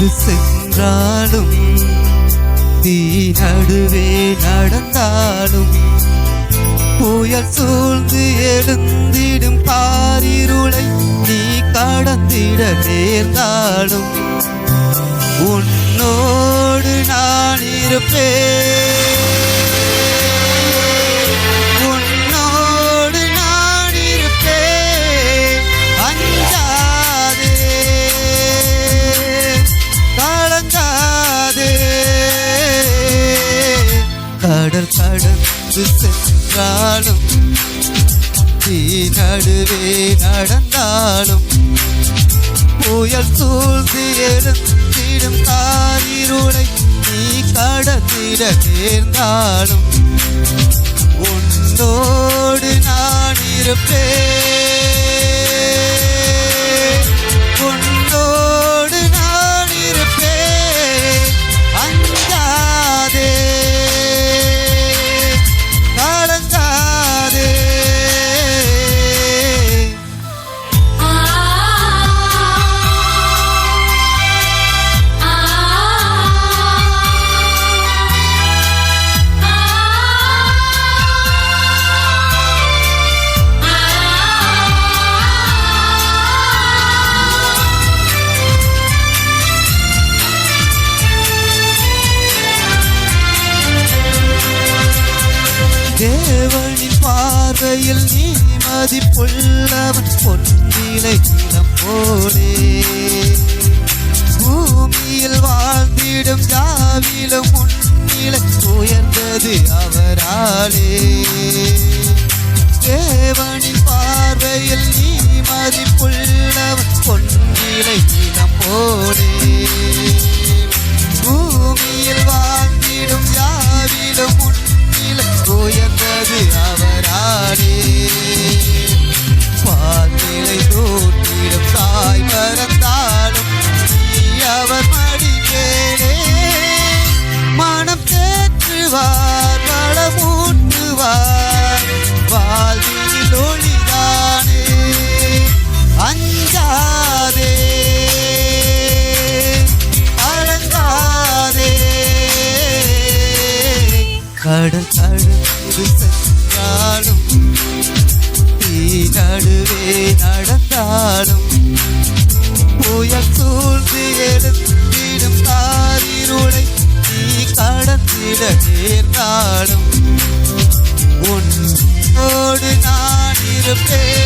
எங்கு சென்றாலும் தீ நடுவே நடந்தாலும் புயல் சூழ்ந்து எழுந்திடும் பாரிருளை நீ கடந்திட நேர்ந்தாலும் உன்னோடு நான் இருப்பேன். கடந்து சென்றாலும் தீ நடுவே நடந்தாலும் புயல் சூழ்ந்து எழுந்திடும் காரிருளை நீ கடத்திட நேர்ந்தாலும் உன்னோடு நான் இருப்பேன். மதிப்புள்ளவன் பொன்னிலை இடம் போலே. பூமியில் வாழ்ந்திடும் யாவிலும் உன்னிலை உயர்ந்தது அவராலே. கடல் கடந்து சென்றாலும் தீ நடுவே நடந்தாலும் புயல் சூழ்ந்து எழுந்திடும் காரிருளை தீ கடத்திட நேர்ந்தாலும் உன்னோடு நான் இருப்பேன்.